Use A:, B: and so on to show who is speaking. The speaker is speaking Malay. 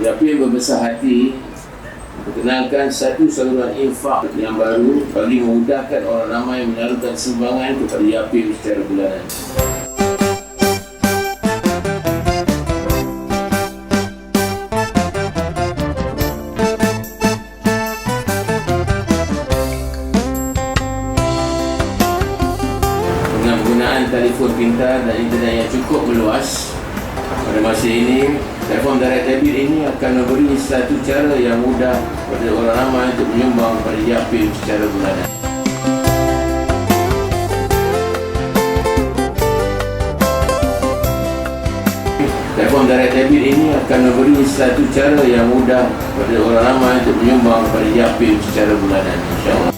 A: Yapim berbesar hati Perkenalkan satu saluran infak yang baru bagi memudahkan orang ramai menyalurkan sumbangan kepada Yapim secara bulanan. Dengan penggunaan telefon pintar dan internet yang cukup meluas pada masa ini, telefon direct debit ini akan memberi satu cara yang mudah kepada orang ramai untuk menyumbang kepada Yapim secara bulanan. Telefon direct debit ini akan memberi satu cara yang mudah kepada orang ramai untuk menyumbang kepada Yapim secara bulanan. InsyaAllah.